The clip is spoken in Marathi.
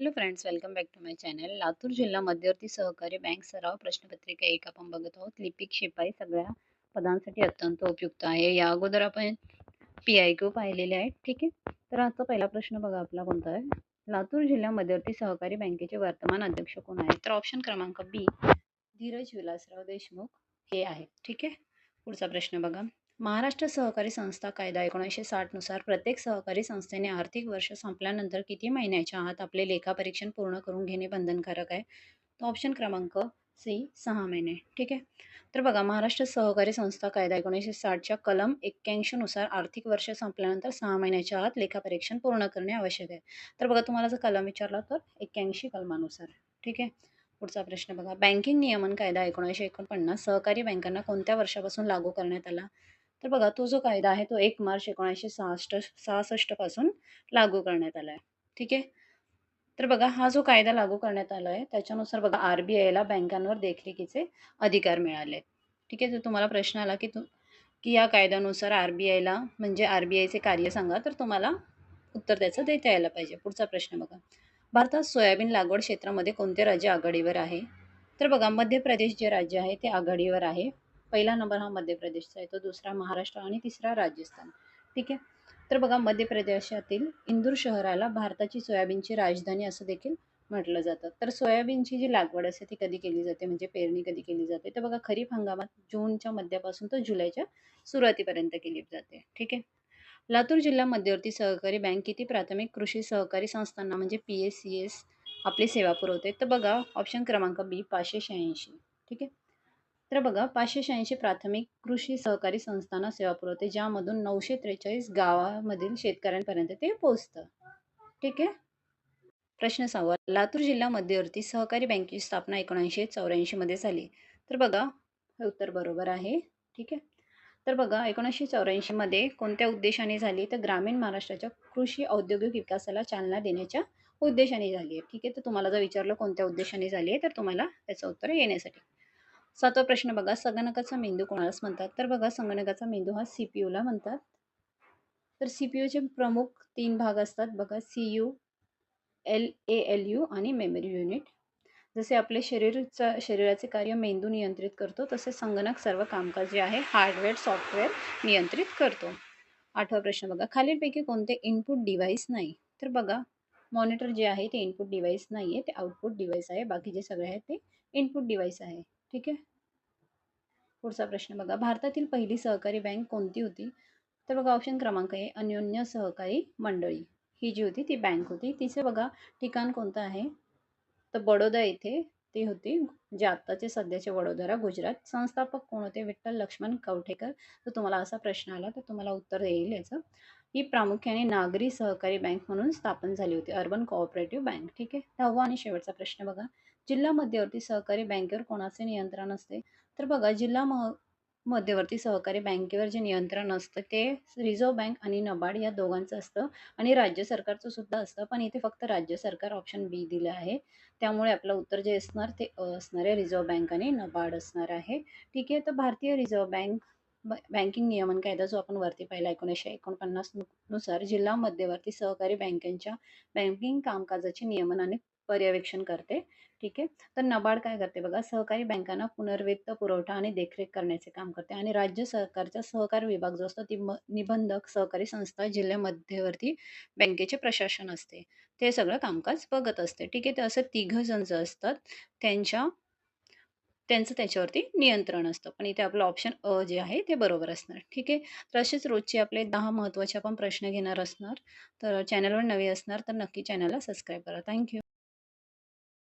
Hello friends welcome back to my channel. Latur जिल्हा मध्यवर्ती सहकारी बँक सराव प्रश्नपत्रिका एक आपण बघत आहोत. लिपिक शिपाई सगळ्या पदांसाठी अत्यंत उपयुक्त आहे. या अगोदर आपण पी आय क्यू पाहिलेले आहेत. ठीक आहे? तर आजचा पहिला प्रश्न बघा आपला कोणता आहे? लातूर जिल्हा मध्यवर्ती सहकारी बँकेचे वर्तमान अध्यक्ष कोण आहेत? तर ऑप्शन क्रमांक बी धीरज विलासराव देशमुख हे आहेत. ठीक आहे? पुढचा प्रश्न बघा. महाराष्ट्र सहकारी संस्था कायदा एकोणीसशे साठनुसार प्रत्येक सहकारी संस्थेने आर्थिक वर्ष संपल्यानंतर किती महिन्याच्या आत आपले लेखापरीक्षण पूर्ण करून घेणे बंधनकारक आहे? तो ऑप्शन क्रमांक सी सहा महिने. ठीक आहे? तर बघा महाराष्ट्र सहकारी संस्था कायदा एकोणीसशे साठच्या कलम एक्क्याऐंशीनुसार आर्थिक वर्ष संपल्यानंतर सहा महिन्याच्या आत लेखापरीक्षण पूर्ण करणे आवश्यक आहे. तर बघा तुम्हाला जर कलम विचारला तर एक्क्याऐंशी कलमानुसार. ठीक आहे? पुढचा प्रश्न बघा. बँकिंग नियमन कायदा एकोणीसशे एकोणपन्नास सहकारी बँकांना कोणत्या वर्षापासून लागू करण्यात आला? तर बघा तो जो कायदा आहे तो एक मार्च एकोणीसशे सहासष्ट सहासष्टपासून लागू करण्यात आला आहे ठीक आहे? तर बघा हा जो कायदा लागू करण्यात आला आहे त्याच्यानुसार बघा आर बी आयला बँकांवर देखरेखीचे अधिकार मिळाले. ठीक आहे? तर तुम्हाला प्रश्न आला की तू की या कायद्यानुसार आर बी आयला म्हणजे आर बी आयचे कार्य सांगा तर तुम्हाला उत्तर त्याचं देता यायला पाहिजे. पुढचा प्रश्न बघा. भारतात सोयाबीन लागवड क्षेत्रामध्ये कोणते राज्य आघाडीवर आहे? तर बघा मध्य प्रदेश जे राज्य आहे ते आघाडीवर आहे. पहिला नंबर हा मध्य प्रदेशचा येतो दुसरा महाराष्ट्र आणि तिसरा राजस्थान. ठीक आहे? तर बघा मध्य प्रदेशातील इंदूर शहराला भारताची सोयाबीनची राजधानी असं देखील म्हटलं जातं. तर सोयाबीनची जी लागवड असते ती कधी केली जाते? म्हणजे पेरणी कधी केली जाते? तर बघा खरीप हंगामात जूनच्या मध्यापासून तर जुलैच्या सुरुवातीपर्यंत केली जाते. ठीक आहे? लातूर जिल्हा मध्यवर्ती सहकारी बँक किती प्राथमिक कृषी सहकारी संस्थांना म्हणजे पी एस सी एस आपली सेवा पुरवते? तर बघा ऑप्शन क्रमांक बी पाचशे शहाऐंशी. ठीक आहे? तर बघा पाचशे शहाऐंशी प्राथमिक कृषी सहकारी संस्थांना सेवा पुरवते ज्यामधून नऊशे त्रेचाळीस गावामधील शेतकऱ्यांपर्यंत ते पोचतं ठीक आहे? प्रश्न सहावा. लातूर जिल्हा मध्यवर्ती सहकारी बँकेची स्थापना एकोणऐंशी चौऱ्याऐंशीमध्ये झाली. तर बघा हे उत्तर बरोबर आहे. ठीक आहे? तर बघा एकोणीसशे चौऱ्याऐंशीमध्ये कोणत्या उद्देशाने झाली? तर ग्रामीण महाराष्ट्राच्या कृषी औद्योगिक विकासाला चालना देण्याच्या उद्देशाने झाली आहे. ठीक आहे? तर तुम्हाला जर विचारलं कोणत्या उद्देशाने झाली आहे तर तुम्हाला त्याचं उत्तर येण्यासाठी. सातवा प्रश्न बघा. संगणकाचा मेंदू कोणालाच म्हणतात? तर बघा संगणकाचा मेंदू हा सी पी यूला म्हणतात. तर सी पी यूचे प्रमुख तीन भाग असतात बघा. C U L A L U आणि मेमरी युनिट जसे आपले शरीरचा शरीराचे कार्य मेंदू नियंत्रित करतो तसे संगणक सर्व कामकाज जे आहे हार्डवेअर सॉफ्टवेअर नियंत्रित करतो. आठवा प्रश्न बघा. खालीलपैकी कोणते इनपुट डिव्हाइस नाही? तर बघा मॉनिटर जे आहे ते इनपुट डिव्हाइस नाही आहे ते आउटपुट डिव्हाइस आहे. बाकी जे सगळे आहेत ते इनपुट डिव्हाइस आहे. ठीक आहे? पुढचा प्रश्न बघा. भारतातील पहिली सहकारी बँक कोणती होती? तर बघा ऑप्शन क्रमांक आहे अन्योन्य सहकारी मंडळी. ही जी होती ती बँक होती. तिचं बघा ठिकाण कोणतं आहे? तर बडोदा येथे ती होती जे आत्ताचे सध्याचे वडोदरा गुजरात. संस्थापक कोण होते? विठ्ठल लक्ष्मण कवठेकर. तर तुम्हाला असा प्रश्न आला तर तुम्हाला उत्तर येईल याचं. ही प्रामुख्याने नागरी सहकारी बँक म्हणून स्थापन झाली होती. Urban cooperative bank. ठीक आहे? दहावा आणि शेवटचा प्रश्न बघा. जिल्हा मध्यवर्ती सहकारी बँकेवर कोणाचे नियंत्रण असते? तर बघा जिल्हा म मध्यवर्ती सहकारी बँकेवर जे नियंत्रण असतं ते रिझर्व्ह बँक आणि नबार्ड या दोघांचं असतं आणि राज्य सरकारचं सुद्धा असतं. पण इथे फक्त राज्य सरकार ऑप्शन बी दिलं आहे. त्यामुळे आपलं उत्तर जे असणार ते असणार आहे रिझर्व्ह बँक आणि नबार्ड असणार आहे. ठीक आहे तर भारतीय रिझर्व्ह बँक बँकिंग नियमन कायदा जो आपण वरती पाहिला एकोणीसशे एकोणपन्नासनुसार जिल्हा मध्यवर्ती सहकारी बँकांच्या बँकिंग कामकाजाचे नियमन आणि पर्यवेक्षण करते. ठीक आहे? तर नबार्ड काय करते बघा? सहकारी बँकांना पुनर्वित्त पुरवठा आणि देखरेख करण्याचे काम करते आणि राज्य सरकारचा सहकार विभाग जो असतो ती म निबंधक सहकारी संस्था जिल्हा मध्यवर्ती बँकेचे प्रशासन असते. ते सगळं कामकाज बघत असते. ठीक आहे? तर असं तिघं जण जे असतात त्यांच्या त्यांचं त्याच्यावरती नियंत्रण असतं. पण इथे आपलं ऑप्शन अ जे आहे ते बरोबर असणार. ठीक आहे? तर असेच रोजचे आपले दहा महत्त्वाचे आपण प्रश्न घेणार असणार. तर चॅनलवर नवे असणार तर नक्की चॅनलला सबस्क्राईब करा. थँक्यू